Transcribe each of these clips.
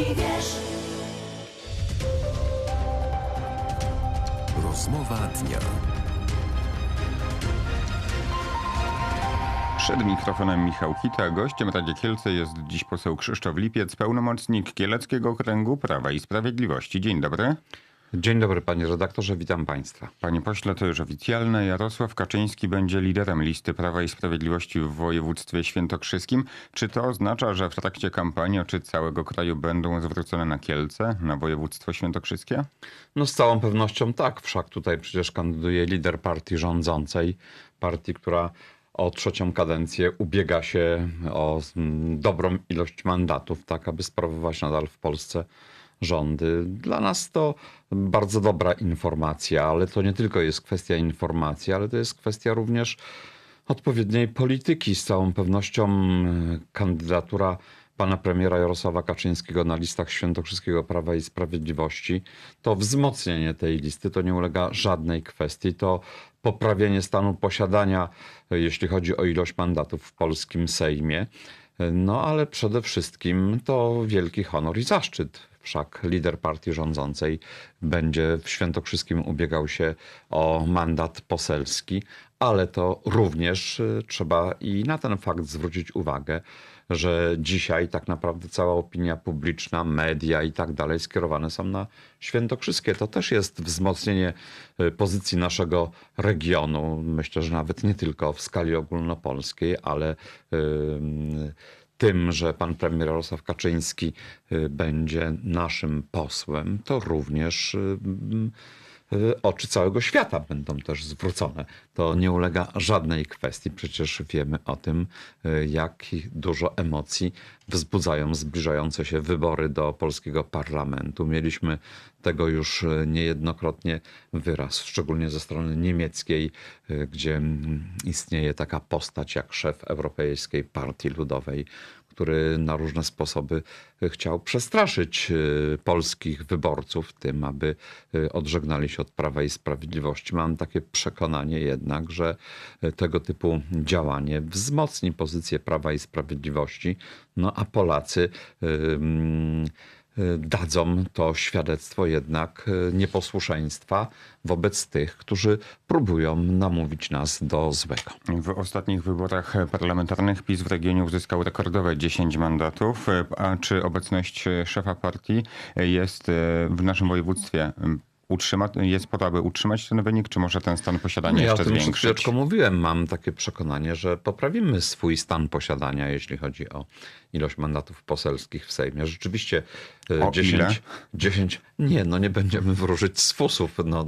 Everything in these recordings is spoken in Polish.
jeśli wiesz. Rozmowa dnia. Przed mikrofonem Michał Kita, gościem Radia Kielce jest dziś poseł Krzysztof Lipiec, pełnomocnik Kieleckiego Okręgu Prawa i Sprawiedliwości. Dzień dobry. Dzień dobry panie redaktorze, witam państwa. Panie pośle, to już oficjalne. Jarosław Kaczyński będzie liderem listy Prawa i Sprawiedliwości w województwie świętokrzyskim. Czy to oznacza, że w trakcie kampanii oczy całego kraju będą zwrócone na Kielce, na województwo świętokrzyskie? No z całą pewnością tak, wszak tutaj przecież kandyduje lider partii rządzącej, partii, która o trzecią kadencję ubiega się o mm, dobrą ilość mandatów, tak aby sprawować nadal w Polsce rządy. Dla nas to bardzo dobra informacja, ale to nie tylko jest kwestia informacji, ale to jest kwestia również odpowiedniej polityki. Z całą pewnością mm, kandydatura pana premiera Jarosława Kaczyńskiego na listach Świętokrzyskiego Prawa i Sprawiedliwości to wzmocnienie tej listy, to nie ulega żadnej kwestii, to poprawienie stanu posiadania, e, jeśli chodzi o ilość mandatów w polskim Sejmie. No ale przede wszystkim to wielki honor i zaszczyt. Wszak lider partii rządzącej będzie w Świętokrzyskim ubiegał się o mandat poselski, ale to również y, trzeba i na ten fakt zwrócić uwagę, że dzisiaj tak naprawdę cała opinia publiczna, media i tak dalej skierowane są na Świętokrzyskie. To też jest wzmocnienie y, pozycji naszego regionu. Myślę, że nawet nie tylko w skali ogólnopolskiej, ale ym, tym, że pan premier Jarosław Kaczyński y, będzie naszym posłem, to również y, oczy całego świata będą też zwrócone. To nie ulega żadnej kwestii. Przecież wiemy o tym, jak dużo emocji wzbudzają zbliżające się wybory do polskiego parlamentu. Mieliśmy tego już niejednokrotnie wyraz, szczególnie ze strony niemieckiej, gdzie mm, istnieje taka postać jak szef Europejskiej Partii Ludowej, który na różne sposoby chciał przestraszyć y, polskich wyborców tym, aby y, odżegnali się od Prawa i Sprawiedliwości. Mam takie przekonanie jednak, że tego typu działanie wzmocni pozycję Prawa i Sprawiedliwości, no a Polacy mm, dadzą to świadectwo jednak nieposłuszeństwa wobec tych, którzy próbują namówić nas do złego. W ostatnich wyborach parlamentarnych PiS w regionie uzyskał rekordowe 10 mandatów. A czy obecność szefa partii jest w naszym województwie utrzyma, jest po to, aby utrzymać ten wynik, czy może ten stan posiadania Nie, ja o jeszcze tym zwiększyć? mówiłem. Mam takie przekonanie, że poprawimy swój stan posiadania, jeśli chodzi o ilość mandatów poselskich w Sejmie. Rzeczywiście e, O 10, ile? 10, nie, no nie będziemy wróżyć z fusów. No,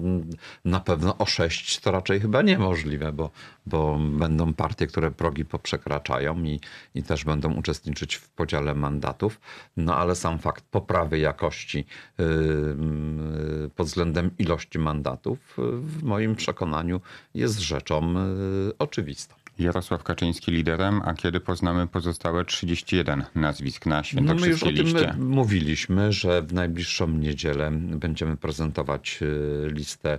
na pewno o 6 to raczej chyba niemożliwe, bo, bo będą partie, które progi poprzekraczają i, i też będą uczestniczyć w podziale mandatów. No ale sam fakt poprawy jakości yy, pod względem ilości mandatów yy, w moim przekonaniu jest rzeczą yy, oczywistą. Jarosław Kaczyński liderem, a kiedy poznamy pozostałe 31 nazwisk na No my już o tym mówiliśmy, że w najbliższą niedzielę będziemy prezentować y, listę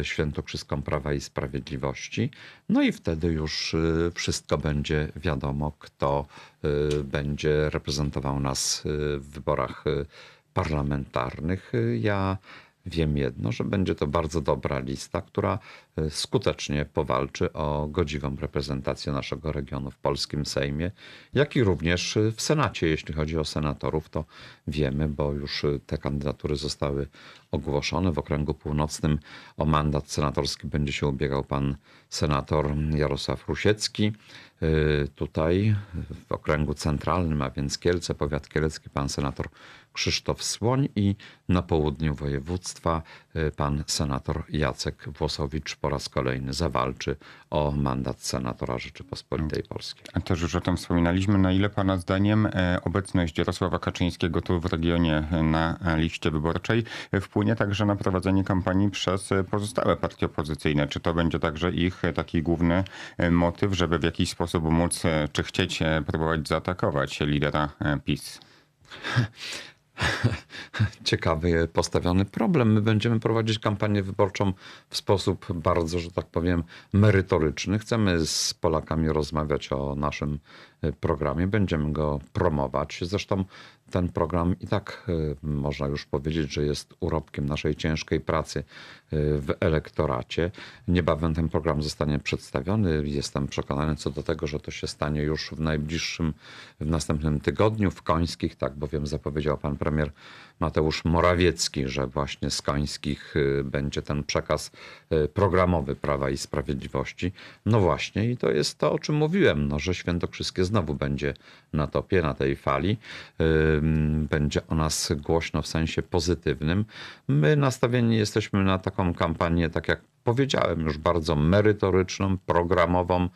y, świętokrzyską Prawa i Sprawiedliwości. No i wtedy już y, wszystko będzie wiadomo, kto y, będzie reprezentował nas y, w wyborach y, parlamentarnych. Y, Ja wiem jedno, że będzie to bardzo dobra lista, która y, skutecznie powalczy o godziwą reprezentację naszego regionu w polskim Sejmie, jak i również w Senacie. Jeśli chodzi o senatorów, to wiemy, bo już y, te kandydatury zostały ogłoszone. W okręgu północnym o mandat senatorski będzie się ubiegał pan senator Jarosław Rusiecki. Y, Tutaj w okręgu centralnym, a więc Kielce, powiat kielecki, pan senator Krzysztof Słoń i na południu województwa y, pan senator Jacek Włosowicz po raz kolejny zawalczy o mandat senatora Rzeczypospolitej Polskiej. A Też już o tym wspominaliśmy. Na ile Pana zdaniem e, obecność Jarosława Kaczyńskiego tu w regionie e, na e, liście wyborczej wpłynie także na prowadzenie kampanii przez pozostałe partie opozycyjne? Czy to będzie także ich taki główny motyw, żeby w jakiś sposób móc, czy chcieć próbować zaatakować lidera PiS? ciekawy postawiony problem. My będziemy prowadzić kampanię wyborczą w sposób bardzo, że tak powiem, merytoryczny. Chcemy z Polakami rozmawiać o naszym programie. Będziemy go promować. Zresztą ten program i tak y, można już powiedzieć, że jest urobkiem naszej ciężkiej pracy y, w elektoracie. Niebawem ten program zostanie przedstawiony. Jestem przekonany co do tego, że to się stanie już w najbliższym, w następnym tygodniu w Końskich, tak bowiem zapowiedział pan premier Mateusz Morawiecki, że właśnie z Końskich y, będzie ten przekaz y, programowy Prawa i Sprawiedliwości. No właśnie i to jest to, o czym mówiłem, no, że Świętokrzyskie znowu będzie na topie, na tej fali. Będzie o nas głośno w sensie pozytywnym. My nastawieni jesteśmy na taką kampanię, tak jak powiedziałem, już bardzo merytoryczną, programową.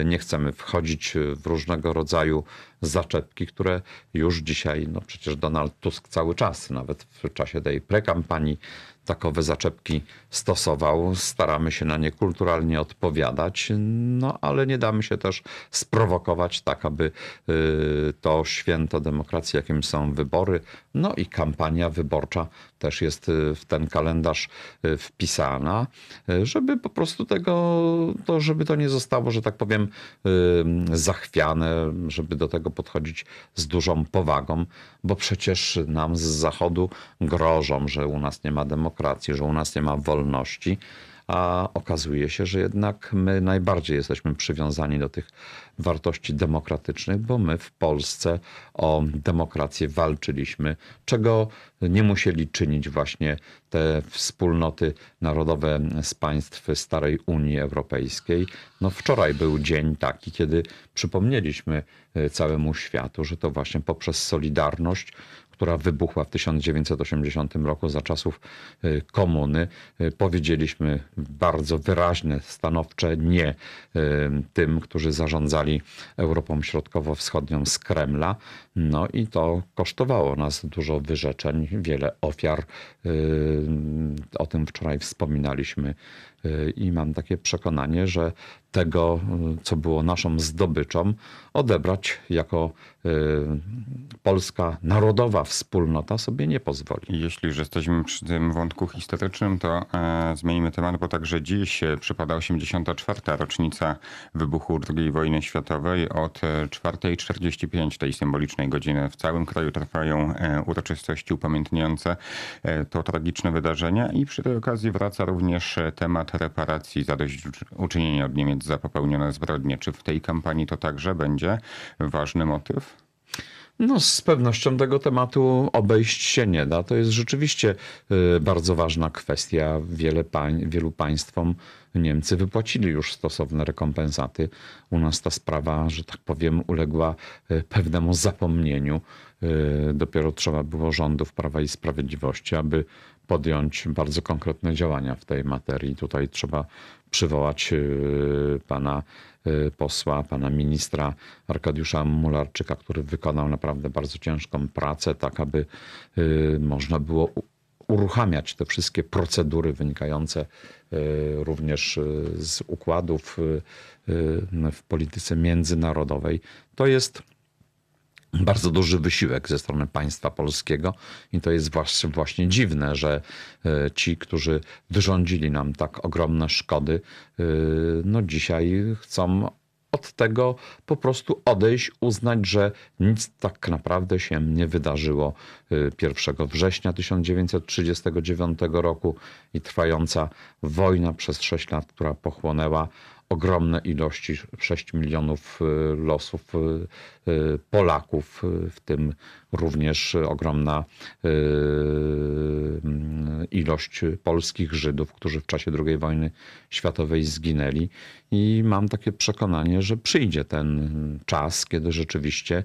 Y, Nie chcemy wchodzić w różnego rodzaju zaczepki, które już dzisiaj, no przecież Donald Tusk cały czas, nawet w czasie tej prekampanii, takowe zaczepki stosował. Staramy się na nie kulturalnie odpowiadać, no ale nie damy się też sprowokować tak, aby y, to święto demokracji, jakim są wybory, no i kampania wyborcza też jest y, w ten kalendarz y, wpisana, żeby po prostu tego, to żeby to nie zostało, że tak powiem, zachwiane, żeby do tego podchodzić z dużą powagą, bo przecież nam z zachodu grożą, że u nas nie ma demokracji, że u nas nie ma wolności. A okazuje się, że jednak my najbardziej jesteśmy przywiązani do tych wartości demokratycznych, bo my w Polsce o demokrację walczyliśmy, czego nie musieli czynić właśnie te wspólnoty narodowe z państw starej Unii Europejskiej. No wczoraj był dzień taki, kiedy przypomnieliśmy e, całemu światu, że to właśnie poprzez Solidarność która wybuchła w 1980 roku za czasów y, komuny, y, powiedzieliśmy bardzo wyraźne, stanowcze nie y, tym, którzy zarządzali Europą Środkowo-Wschodnią z Kremla. No i to kosztowało nas dużo wyrzeczeń, wiele ofiar. O tym wczoraj wspominaliśmy i mam takie przekonanie, że tego, co było naszą zdobyczą, odebrać jako y, polska narodowa wspólnota sobie nie pozwoli. Jeśli już jesteśmy przy tym wątku historycznym, to e, zmienimy temat, bo także dziś e, przypada 84. rocznica wybuchu II wojny światowej. Od e, 4.45 tej symbolicznej godziny w całym kraju trwają e, uroczystości upamiętniające e, to tragiczne wydarzenie i przy tej okazji wraca również e, temat reparacji zadośćuczynienia od Niemiec za popełnione zbrodnie. Czy w tej kampanii to także będzie ważny motyw? No, z pewnością tego tematu obejść się nie da. To jest rzeczywiście y, bardzo ważna kwestia. Wiele pań, wielu państwom Niemcy wypłacili już stosowne rekompensaty. U nas ta sprawa, że tak powiem, uległa y, pewnemu zapomnieniu. Y, Dopiero trzeba było rządów Prawa i Sprawiedliwości, aby podjąć bardzo konkretne działania w tej materii. Tutaj trzeba przywołać y, pana y, posła, pana ministra Arkadiusza Mularczyka, który wykonał naprawdę bardzo ciężką pracę, tak aby można było uruchamiać te wszystkie procedury wynikające również z układów w polityce międzynarodowej. To jest bardzo duży wysiłek ze strony państwa polskiego. I to jest właśnie, dziwne, że e, ci, którzy wyrządzili nam tak ogromne szkody, e, no dzisiaj chcą od tego po prostu odejść, uznać, że nic tak naprawdę się nie wydarzyło e, 1 września 1939 roku i trwająca wojna przez 6 lat, która pochłonęła ogromne ilości, 6 milionów y, losów y, y, Polaków, w tym również ogromna mm, ilość polskich Żydów, którzy w czasie II wojny światowej zginęli. I mam takie przekonanie, że przyjdzie ten czas, kiedy rzeczywiście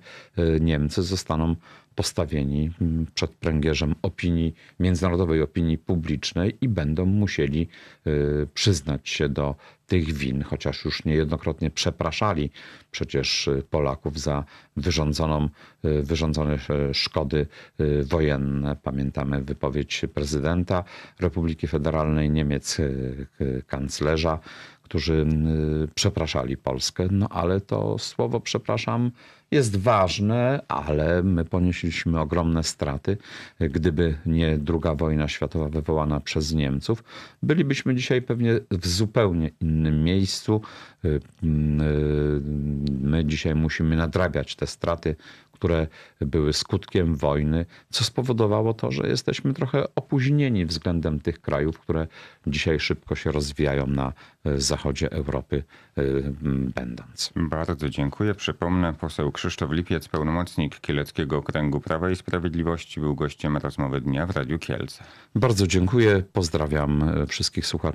Niemcy zostaną postawieni mm, przed pręgierzem opinii, międzynarodowej opinii publicznej i będą musieli y, przyznać się do tych win, chociaż już niejednokrotnie przepraszali przecież y, Polaków za wyrządzoną, y, wyrządzone y, szkody wojenne. Pamiętamy wypowiedź prezydenta Republiki Federalnej Niemiec, kanclerza, którzy y, przepraszali Polskę, no ale to słowo przepraszam jest ważne, ale my ponieśliśmy ogromne straty. Gdyby nie druga wojna światowa wywołana przez Niemców, bylibyśmy dzisiaj pewnie w zupełnie innym miejscu. Y, y, My dzisiaj musimy nadrabiać te straty, które były skutkiem wojny, co spowodowało to, że jesteśmy trochę opóźnieni względem tych krajów, które dzisiaj szybko się rozwijają na y, zachodzie Europy, będąc. Bardzo dziękuję. Przypomnę, poseł Krzysztof Lipiec, pełnomocnik Kieleckiego Okręgu Prawa i Sprawiedliwości, był gościem rozmowy dnia w Radiu Kielce. Bardzo dziękuję. Pozdrawiam y, wszystkich słuchaczy.